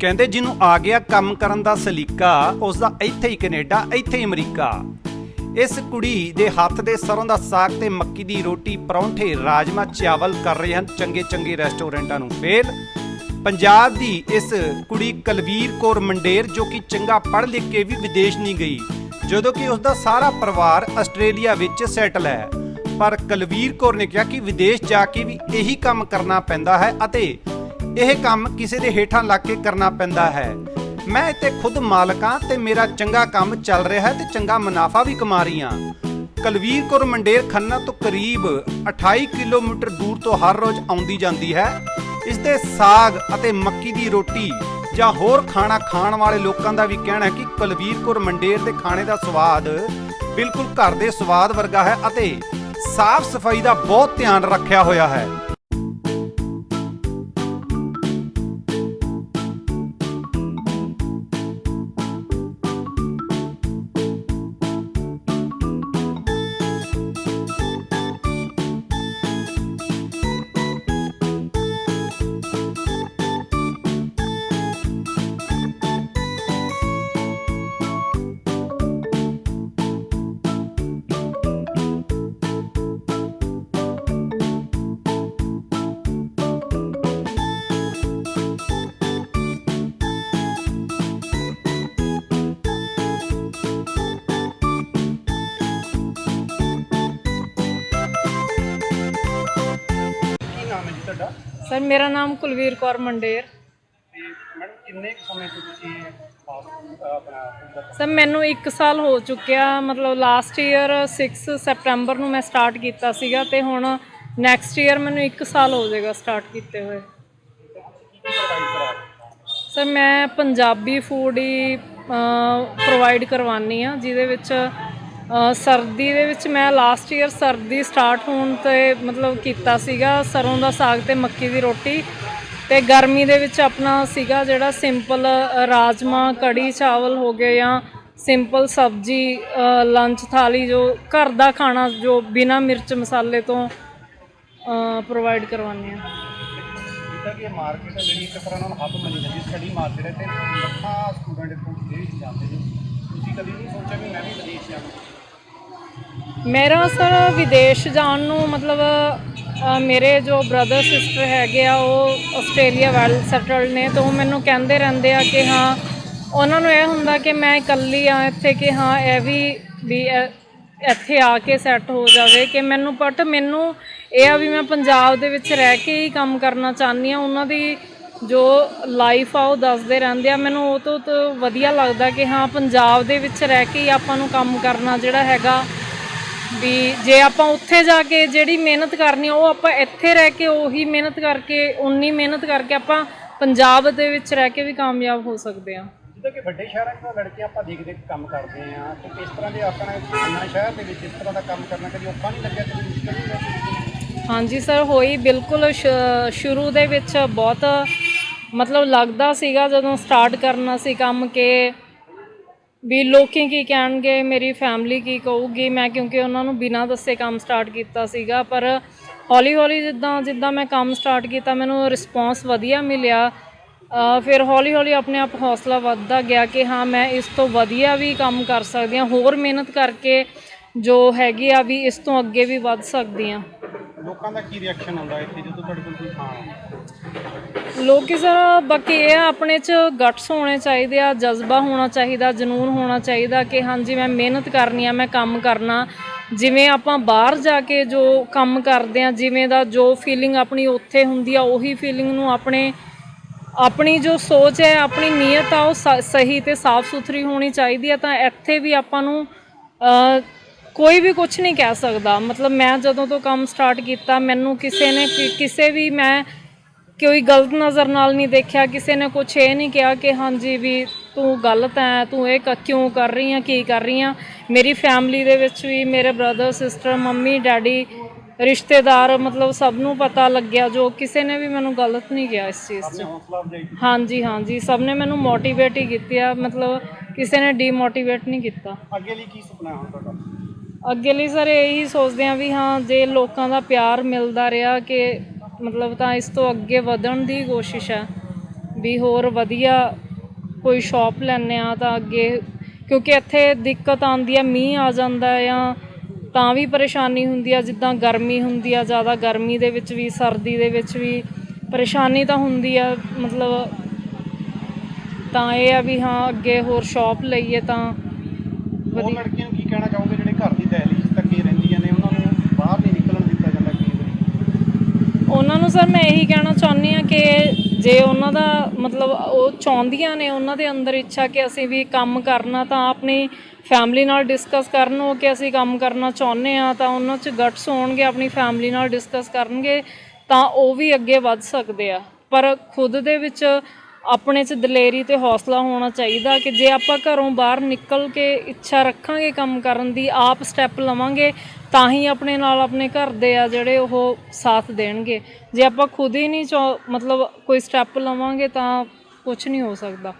ਕਹਿੰਦੇ ਜਿਹਨੂੰ ਆ ਗਿਆ ਕੰਮ ਕਰਨ ਦਾ ਸਲੀਕਾ ਉਸ ਦਾ ਇੱਥੇ ਹੀ ਕੈਨੇਡਾ, ਇੱਥੇ ਹੀ ਅਮਰੀਕਾ। ਇਸ ਕੁੜੀ ਦੇ ਹੱਥ ਦੇ ਸਰੋਂ ਦਾ ਸਾਗ ਤੇ ਮੱਕੀ ਦੀ ਰੋਟੀ, ਪਰੌਂਠੇ, ਰਾਜਮਾ, ਚਾਵਲ ਕਰ ਰਹੇ ਹਨ ਚੰਗੇ ਚੰਗੇ ਰੈਸਟੋਰੈਂਟਾਂ ਨੂੰ। ਫੇਲ ਪੰਜਾਬ ਦੀ ਇਸ ਕੁੜੀ ਕਲਵੀਰ ਕੌਰ ਮੰਡੇਰ, ਜੋ ਕਿ ਚੰਗਾ ਪੜ੍ਹ ਲਿਖ ਕੇ ਵੀ ਵਿਦੇਸ਼ ਨਹੀਂ ਗਈ, ਜਦੋਂ ਕਿ ਉਸ ਦਾ ਸਾਰਾ ਪਰਿਵਾਰ ਆਸਟ੍ਰੇਲੀਆ ਵਿੱਚ ਸੈਟਲ ਹੈ। ਪਰ ਕਲਵੀਰ ਕੌਰ ਨੇ ਕਿਹਾ ਕਿ ਵਿਦੇਸ਼ ਜਾ ਕੇ ਵੀ ਇਹੀ ਕੰਮ ਕਰਨਾ ਪੈਂਦਾ ਹੈ ਅਤੇ ਇਹ ਕੰਮ ਕਿਸੇ ਦੇ ਹੇਠਾਂ ਲੱਗ ਕੇ ਕਰਨਾ ਪੈਂਦਾ ਹੈ। ਮੈਂ ਇੱਥੇ ਖੁਦ ਮਾਲਕਾਂ ਤੇ ਮੇਰਾ ਚੰਗਾ ਕੰਮ ਚੱਲ ਰਿਹਾ ਹੈ ਤੇ ਚੰਗਾ ਮੁਨਾਫਾ ਵੀ ਕਮਾ ਰਹੀ ਹਾਂ। ਕਲਵੀਰ ਕੌਰ ਮੰਡੇਰ ਖੰਨਾ ਤੋਂ ਕਰੀਬ 28 ਕਿਲੋਮੀਟਰ ਦੂਰ ਤੋਂ ਹਰ ਰੋਜ਼ ਆਉਂਦੀ ਜਾਂਦੀ ਹੈ। ਇਸ ਦੇ ਸਾਗ ਅਤੇ ਮੱਕੀ ਦੀ ਰੋਟੀ ਜਾਂ ਹੋਰ ਖਾਣਾ ਖਾਣ ਵਾਲੇ ਲੋਕਾਂ ਦਾ ਵੀ ਕਹਿਣਾ ਹੈ ਕਿ ਕੁਲਵੀਰ ਕੌਰ ਮੰਡੇਰ ਦੇ ਖਾਣੇ ਦਾ ਸਵਾਦ ਬਿਲਕੁਲ ਘਰ ਦੇ ਸਵਾਦ ਵਰਗਾ ਹੈ ਅਤੇ ਸਾਫ਼ ਸਫ਼ਾਈ ਦਾ ਬਹੁਤ ਧਿਆਨ ਰੱਖਿਆ ਹੋਇਆ ਹੈ। ਤੁਹਾਡਾ? ਸਰ ਮੇਰਾ ਨਾਮ ਕੁਲਵੀਰ ਕੌਰ ਮੰਡੇਰ। ਤੇ ਮੈਡਮ ਕਿੰਨੇ ਕੁ ਸਮੇਂ ਤੋਂ ਤੁਸੀਂ ਫਾਸਟ ਆਪਣਾ food ਦਾ ਸਰ ਮੈਨੂੰ 1 ਸਾਲ ਹੋ ਚੁੱਕਿਆ। ਮਤਲਬ ਲਾਸਟ ਈਅਰ 6 ਸੈਪਟੈਂਬਰ ਨੂੰ ਮੈਂ ਸਟਾਰਟ ਕੀਤਾ ਸੀਗਾ ਤੇ ਹੁਣ ਨੈਕਸਟ ਈਅਰ ਮੈਨੂੰ 1 ਸਾਲ ਹੋ ਜਾਏਗਾ ਸਟਾਰਟ ਕੀਤੇ ਹੋਏ? ਸਰ ਮੈਂ ਪੰਜਾਬੀ ਫੂਡ ਹੀ ਪ੍ਰੋਵਾਈਡ ਕਰਵਾਨੀ ਆ ਜਿਹਦੇ ਵਿੱਚ ਸਰਦੀ ਦੇ ਵਿੱਚ ਮੈਂ ਲਾਸਟ ਈਅਰ ਸਰਦੀ ਸਟਾਰਟ ਹੋਣ ਤੇ ਮਤਲਬ ਕੀਤਾ ਸੀਗਾ, ਸਰੋਂ ਦਾ ਸਾਗ ਤੇ ਮੱਕੀ ਦੀ ਰੋਟੀ ਤੇ ਗਰਮੀ ਦੇ ਵਿੱਚ ਆਪਣਾ ਸੀਗਾ ਜਿਹੜਾ ਸਿੰਪਲ ਰਾਜਮਾ, ਕੜੀ, ਚਾਵਲ ਹੋ ਗਏ ਜਾਂ ਸਿੰਪਲ ਸਬਜੀ ਲੰਚ ਥਾਲੀ ਜੋ ਘਰ ਦਾ ਖਾਣਾ ਜੋ ਬਿਨਾ ਮਿਰਚ ਮਸਾਲੇ ਤੋਂ ਪ੍ਰੋਵਾਈਡ ਕਰਵਾਉਂਦੇ ਆ ਜਿੱਦਾਂ ਕਿ ਮਾਰਕੀਟ ਜਿਹੜੀ ਇੱਕ ਤਰ੍ਹਾਂ ਨਾਲ ਹੱਬ ਮੰਨੀ ਜਾਂਦੀ ਸਟੱਡੀ ਮਾਰਕੀਟ ਹੈ ਤੇ ਲੱਖਾਂ ਸਟੂਡੈਂਟ ਇੱਥੋਂ ਵਿਦੇਸ਼ ਜਾਂਦੇ ਨੇ। ਤੁਸੀਂ ਕਦੀ ਨਹੀਂ ਸੋਚਿਆ ਵੀ ਮੈਂ ਵੀ ਵਿਦੇਸ਼ ਜਾਵਾਂ? ਮੇਰਾ ਸਰ ਵਿਦੇਸ਼ ਜਾਣ ਨੂੰ ਮਤਲਬ ਅ, ਮੇਰੇ ਜੋ ਬ੍ਰਦਰ ਸਿਸਟਰ ਹੈਗੇ ਆ ਉਹ ਆਸਟ੍ਰੇਲੀਆ ਵੈਲ ਸੈਟਲਡ ਨੇ ਤਾਂ ਉਹ ਮੈਨੂੰ ਕਹਿੰਦੇ ਰਹਿੰਦੇ ਆ ਕਿ ਹਾਂ ਉਹਨਾਂ ਨੂੰ ਇਹ ਹੁੰਦਾ ਕਿ ਮੈਂ ਇਕੱਲੀ ਆ ਇੱਥੇ ਕਿ ਹਾਂ ਇਹ ਵੀ ਵੀ ਇਹ- ਇੱਥੇ ਆ ਕੇ ਸੈੱਟ ਹੋ ਜਾਵੇ ਕਿ ਮੈਨੂੰ ਬਟ ਮੈਨੂੰ ਇਹ ਆ ਵੀ ਮੈਂ ਪੰਜਾਬ ਦੇ ਵਿੱਚ ਰਹਿ ਕੇ ਹੀ ਕੰਮ ਕਰਨਾ ਚਾਹੁੰਦੀ ਆ ਉਹਨਾਂ ਦੀ ਜੋ ਲਾਈਫ ਆ ਉਹ ਦੱਸਦੇ ਰਹਿੰਦੇ ਆ। ਮੈਨੂੰ ਉਹ ਤੋਂ ਤੋਂ ਵਧੀਆ ਲੱਗਦਾ ਕਿ ਹਾਂ ਪੰਜਾਬ ਦੇ ਵਿੱਚ ਰਹਿ ਕੇ ਹੀ ਆਪਾਂ ਨੂੰ ਕੰਮ ਕਰਨਾ ਜਿਹੜਾ ਹੈਗਾ ਵੀ ਜੇ ਆਪਾਂ ਉੱਥੇ ਜਾ ਕੇ ਜਿਹੜੀ ਮਿਹਨਤ ਕਰਨੀ ਆ ਉਹ ਆਪਾਂ ਇੱਥੇ ਰਹਿ ਕੇ ਉਹੀ ਮਿਹਨਤ ਕਰਕੇ ਉਨੀ ਮਿਹਨਤ ਕਰਕੇ ਆਪਾਂ ਪੰਜਾਬ ਦੇ ਵਿੱਚ ਰਹਿ ਕੇ ਵੀ ਕਾਮਯਾਬ ਹੋ ਸਕਦੇ ਆ। ਜਿੱਦਾਂ ਕਿ ਵੱਡੇ ਸ਼ਹਿਰਾਂ 'ਚ ਤਾਂ ਲੜਕੇ ਆਪਾਂ ਦੇਖਦੇ ਕੰਮ ਕਰਦੇ ਆ ਤੇ ਇਸ ਤਰ੍ਹਾਂ ਦੇ ਆਪਣਾ ਨਵਾਂ ਸ਼ਹਿਰ ਦੇ ਵਿੱਚ ਇਸ ਤਰ੍ਹਾਂ ਦਾ ਕੰਮ ਕਰਨਾ ਕਦੀ ਔਖਾ ਨਹੀਂ ਲੱਗਿਆ ਕਦੀ ਮੁਸ਼ਕਲ ਨਹੀਂ ਲੱਗੀ ਹਾਂਜੀ ਸਰ ਹੋਈ ਬਿਲਕੁਲ ਸ਼ੁਰੂ ਦੇ ਵਿੱਚ ਬਹੁਤ ਮਤਲਬ ਲੱਗਦਾ ਸੀਗਾ ਜਦੋਂ ਸਟਾਰਟ ਕਰਨਾ ਸੀ ਕੰਮ ਕਿ ਵੀ ਲੋਕੀ ਕੀ ਕਹਿਣਗੇ, ਮੇਰੀ ਫੈਮਿਲੀ ਕੀ ਕਹੂਗੀ? ਮੈਂ ਕਿਉਂਕਿ ਉਹਨਾਂ ਨੂੰ ਬਿਨਾਂ ਦੱਸੇ ਕੰਮ ਸਟਾਰਟ ਕੀਤਾ ਸੀਗਾ, ਪਰ ਹੌਲੀ ਹੌਲੀ ਜਿੱਦਾਂ ਜਿੱਦਾਂ ਮੈਂ ਕੰਮ ਸਟਾਰਟ ਕੀਤਾ, ਮੈਨੂੰ ਰਿਸਪੌਂਸ ਵਧੀਆ ਮਿਲਿਆ। ਫਿਰ ਹੌਲੀ ਹੌਲੀ ਆਪਣੇ ਆਪ ਹੌਸਲਾ ਵੱਧਦਾ ਗਿਆ ਕਿ ਹਾਂ, ਮੈਂ ਇਸ ਤੋਂ ਵਧੀਆ ਵੀ ਕੰਮ ਕਰ ਸਕਦੀ ਹਾਂ। ਹੋਰ ਮਿਹਨਤ ਕਰਕੇ ਜੋ ਹੈਗੀ ਆ, ਵੀ ਇਸ ਤੋਂ ਅੱਗੇ ਵੀ ਵੱਧ ਸਕਦੀ ਹਾਂ। ਲੋਕਾਂ ਦਾ ਕੀ ਰਿਐਕਸ਼ਨ ਹੁੰਦਾ ਇੱਥੇ ਜਦੋਂ ਤੁਹਾਡੇ ਕੋਲ ਕੋਈ ਖਾਣਾ ਲੋਕੀ ਸਰ ਬਾਕੀ ਇਹ ਆ, ਆਪਣੇ ਚ ਗਟਸ ਹੋਣੇ ਚਾਹੀਦੇ ਆ ਜਜ਼ਬਾ ਹੋਣਾ ਚਾਹੀਦਾ ਜਨੂਨ ਹੋਣਾ ਚਾਹੀਦਾ ਕਿ ਹਾਂਜੀ ਮੈਂ ਮਿਹਨਤ ਕਰਨੀ ਆ ਮੈਂ ਕੰਮ ਕਰਨਾ। ਜਿਵੇਂ ਆਪਾਂ ਬਾਹਰ ਜਾ ਕੇ ਜੋ ਕੰਮ ਕਰਦੇ ਆ ਜਿਵੇਂ ਦਾ ਜੋ ਫੀਲਿੰਗ ਆਪਣੀ ਉੱਥੇ ਹੁੰਦੀ ਆ ਉਹੀ ਫੀਲਿੰਗ ਨੂੰ ਆਪਣੇ ਆਪਣੀ ਜੋ ਸੋਚ ਹੈ ਆਪਣੀ ਨੀਅਤ ਆ ਉਹ ਸ- ਸਹੀ ਤੇ ਸਾਫ਼ ਸੁਥਰੀ ਹੋਣੀ ਚਾਹੀਦੀ ਆ। ਤਾਂ ਇੱਥੇ ਵੀ ਆਪਾਂ ਨੂੰ ਕੋਈ ਵੀ ਕੁਝ ਨਹੀਂ ਕਹਿ ਸਕਦਾ। ਮਤਲਬ ਮੈਂ ਜਦੋਂ ਤੋਂ ਕੰਮ ਸਟਾਰਟ ਕੀਤਾ ਮੈਨੂੰ ਕਿਸੇ ਨੇ ਕਿਸੇ ਵੀ ਮੈਂ ਕੋਈ ਗਲਤ ਨਜ਼ਰ ਨਾਲ ਨਹੀਂ ਦੇਖਿਆ ਕਿਸੇ ਨੇ ਕੁਝ ਇਹ ਨਹੀਂ ਕਿਹਾ ਕਿ ਹਾਂਜੀ ਵੀ ਤੂੰ ਗਲਤ ਹੈ ਤੂੰ ਇਹ ਕਿਉਂ ਕਰ ਰਹੀ ਆ ਕੀ ਕਰ ਰਹੀ ਆ? ਮੇਰੀ ਫੈਮਿਲੀ ਦੇ ਵਿੱਚ ਵੀ ਮੇਰੇ ਬ੍ਰਦਰ ਸਿਸਟਰ ਮੰਮੀ ਡੈਡੀ ਰਿਸ਼ਤੇਦਾਰ ਮਤਲਬ ਸਭ ਨੂੰ ਪਤਾ ਲੱਗਿਆ ਜੋ ਕਿਸੇ ਨੇ ਵੀ ਮੈਨੂੰ ਗਲਤ ਨਹੀਂ ਕਿਹਾ ਇਸ ਚੀਜ਼ 'ਚ। ਹਾਂਜੀ ਹਾਂਜੀ ਸਭ ਨੇ ਮੈਨੂੰ ਮੋਟੀਵੇਟ ਹੀ ਕੀਤੀ ਆ ਮਤਲਬ ਕਿਸੇ ਨੇ ਡੀਮੋਟੀਵੇਟ ਨਹੀਂ ਕੀਤਾ। ਅੱਗੇ ਲਈ ਕੀ ਸੁਪਨਾ ਹੈ ਤੁਹਾਡਾ? ਅੱਗੇ ਲਈ ਸਰ ਇਹੀ ਸੋਚਦੇ ਆ ਵੀ ਹਾਂ ਜੇ ਲੋਕਾਂ ਦਾ ਪਿਆਰ ਮਿਲਦਾ ਰਿਹਾ ਕਿ ਮਤਲਬ ਤਾਂ ਇਸ ਤੋਂ ਅੱਗੇ ਵਧਣ ਦੀ ਕੋਸ਼ਿਸ਼ ਹੈ ਵੀ ਹੋਰ ਵਧੀਆ ਕੋਈ ਸ਼ਾਪ ਲੈਂਦੇ ਆ ਤਾਂ ਅੱਗੇ, ਕਿਉਂਕਿ ਇੱਥੇ ਦਿੱਕਤ ਆਉਂਦੀ ਆ, ਮੀਂਹ ਆ ਜਾਂਦਾ ਜਾਂ ਤਾਂ ਵੀ ਪਰੇਸ਼ਾਨੀ ਹੁੰਦੀ ਆ, ਜਿੱਦਾਂ ਗਰਮੀ ਹੁੰਦੀ ਆ, ਜ਼ਿਆਦਾ ਗਰਮੀ ਦੇ ਵਿੱਚ ਵੀ, ਸਰਦੀ ਦੇ ਵਿੱਚ ਵੀ ਪਰੇਸ਼ਾਨੀ ਤਾਂ ਹੁੰਦੀ ਆ, ਮਤਲਬ ਤਾਂ ਇਹ ਆ ਵੀ ਹਾਂ, ਅੱਗੇ ਹੋਰ ਸ਼ਾਪ ਲਈਏ ਤਾਂ ਉਹ ਵਧੀਆ ਲੜਕੀਆਂ ਨੂੰ ਕੀ ਕਹਿਣਾ ਚਾਹੋਗੇ ਜਿਹੜੇ ਘਰ ਦੀ ਦਹਲੀਜ਼ ਤੱਕ ਰਹਿੰਦੀਆਂ ਨੇ ਬਾਹਰ ਨਹੀਂ ਨਿਕਲਣ ਦਿੱਤਾ ਜਾਂਦਾ ਕਈ ਵਾਰੀ ਉਹਨਾਂ ਨੂੰ ਸਰ ਮੈਂ ਇਹੀ ਕਹਿਣਾ ਚਾਹੁੰਦੀ ਆ ਕਿ ਜੇ ਉਹਨਾਂ ਦਾ ਮਤਲਬ ਉਹ ਚਾਹੁੰਦੀਆਂ ਨੇ ਉਹਨਾਂ ਦੇ ਅੰਦਰ ਇੱਛਾ ਕਿ ਅਸੀਂ ਵੀ ਕੰਮ ਕਰਨਾ ਤਾਂ ਆਪਣੀ ਫੈਮਿਲੀ ਨਾਲ ਡਿਸਕਸ ਕਰਨ ਉਹ ਕਿ ਅਸੀਂ ਕੰਮ ਕਰਨਾ ਚਾਹੁੰਦੇ ਆ ਤਾਂ ਉਹਨਾਂ 'ਚ ਗਟਸ ਹੋਣਗੇ, ਆਪਣੀ ਫੈਮਿਲੀ ਨਾਲ ਡਿਸਕਸ ਕਰਨਗੇ ਤਾਂ ਉਹ ਵੀ ਅੱਗੇ ਵੱਧ ਸਕਦੇ ਆ। ਪਰ ਖੁਦ ਦੇ ਵਿੱਚ ਆਪਣੇ 'ਚ ਦਲੇਰੀ ਤੇ ਹੌਸਲਾ ਹੋਣਾ ਚਾਹੀਦਾ ਕਿ ਜੇ ਆਪਾਂ ਘਰੋਂ ਬਾਹਰ ਨਿਕਲ ਕੇ ਇੱਛਾ ਰੱਖਾਂਗੇ ਕੰਮ ਕਰਨ ਦੀ, ਆਪ ਸਟੈਪ ਲਵਾਂਗੇ, ਤਾਂ ਹੀ ਆਪਣੇ ਨਾਲ ਆਪਣੇ ਘਰ ਦੇ ਆ ਜਿਹੜੇ ਉਹ ਸਾਥ ਦੇਣਗੇ। ਜੇ ਆਪਾਂ ਖੁਦ ਹੀ ਨਹੀਂ ਚਾਹ- ਮਤਲਬ ਕੋਈ ਸਟੈਪ ਲਵਾਂਗੇ ਤਾਂ ਕੁਝ ਨਹੀਂ ਹੋ ਸਕਦਾ।